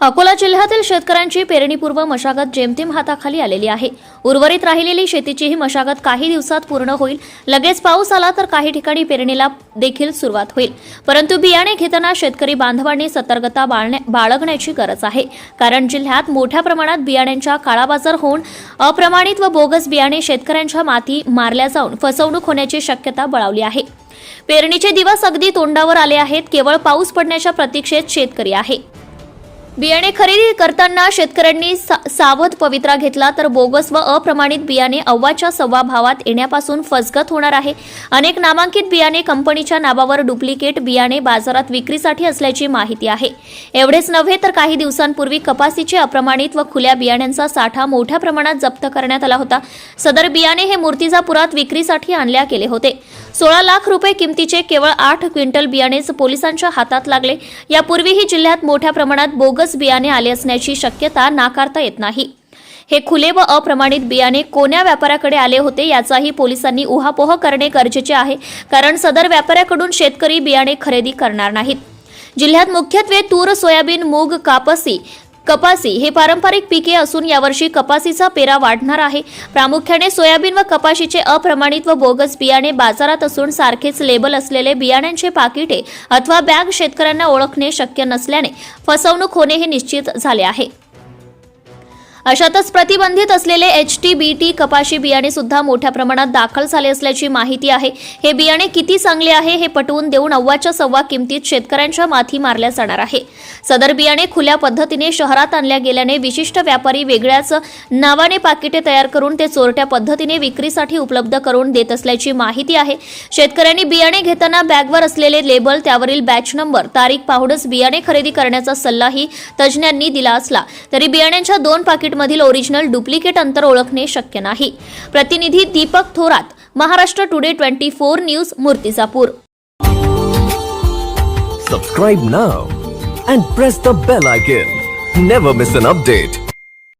अकोला जिल्ह्यातील शेतकऱ्यांची पेरणीपूर्व मशागत जेमतेम हाताखाली आलेली आहे. उर्वरित राहिलेली शेतीचीही मशागत काही दिवसात पूर्ण होईल. लगेच पाऊस आला तर काही ठिकाणी पेरणीला देखील सुरुवात होईल. परंतु बियाणे घेताना शेतकरी बांधवांनी सतर्कता बाळगण्याची गरज आहे. कारण जिल्ह्यात मोठ्या प्रमाणात बियाण्यांच्या काळाबाजार होऊन अप्रमाणित व बोगस बियाणे शेतकऱ्यांच्या माती मारल्या जाऊन फसवणूक होण्याची शक्यता बळावली आहे. पेरणीचे दिवस अगदी तोंडावर आले आहेत. केवळ पाऊस पडण्याच्या प्रतीक्षेत शेतकरी आहे. बियाणे खरेदी करताना शेतकऱ्यांनी सा- सावध पवित्रा घेतला तर बोगस व अप्रमाणित बियाणे अव्वाच्या सव्वा भावात येण्यापासून फसगत होणार आहे. अनेक नामांकित बियाणे कंपनीच्या नावावर डुप्लिकेट बियाणे बाजारात विक्रीसाठी असल्याची माहिती आहे. एवढेच नव्हे तर काही दिवसांपूर्वी कपासीचे अप्रमाणित व खुल्या बियाण्यांचा साठा मोठ्या प्रमाणात जप्त करण्यात आला होता. सदर बियाणे हे मूर्तिजापुरात विक्रीसाठी आणल्या गेले होते. सोळा लाख रुपये किमतीचे केवळ आठ क्विंटल बियाणेच पोलिसांच्या हातात लागले. यापूर्वीही जिल्ह्यात मोठ्या प्रमाणात बोगस बियाणे आले असण्याची शक्यता नाकारता येत नाही. हे खुले व अप्रमाणित बियाणे कोण्या व्यापाऱ्याकडे आले होते याचाही पोलिसांनी उहापोह करणे गरजेचे आहे कारण सदर व्यापाऱ्याकडून शेतकरी बियाणे खरेदी करणार नाहीत. जिल्ह्यात मुख्यत्वे तूर सोयाबीन मूग कापसी कपासी हे पारंपरिक पिके असून यावर्षी कपासीचा पेरा वाढणार आहे. प्रामुख्याने सोयाबीन व कपाशीचे अप्रमाणित व बोगस बियाणे बाजारात असून सारखेच लेबल असलेले बियाण्यांचे पाकिटे अथवा बॅग शेतकऱ्यांना ओळखणे शक्य नसल्याने फसवणूक होणे हे निश्चित झाले आहे. अशातच प्रतिबंधित असलेले एच टी बी टी कपाशी बियाणे सुद्धा मोठ्या प्रमाणात दाखल झाले असल्याची माहिती आहे. हे बियाणे किती चांगले आहे हे पटवून देऊन अव्वाच्या सव्वा किमतीत शेतकऱ्यांच्या माथी मारल्या जाणार आहे. सदर बियाणे खुल्या पद्धतीने शहरात आणल्या गेल्याने विशिष्ट व्यापारी वेगळ्याच नावाने पाकिटे तयार करून ते चोरट्या पद्धतीने विक्रीसाठी उपलब्ध करून देत असल्याची माहिती आहे. शेतकऱ्यांनी बियाणे घेताना बॅगवर असलेले लेबल त्यावरील बॅच नंबर तारीख पाहूनच बियाणे खरेदी करण्याचा सल्लाही तज्ज्ञांनी दिला असला तरी बियाण्यांच्या दोन मधील ओरिजिनल डुप्लिकेट अंतर ओळखणे शक्य नाही. प्रतिनिधी Deepak Thorat Maharashtra today twenty four news Murtizapur. Subscribe now and press the bell icon never miss an update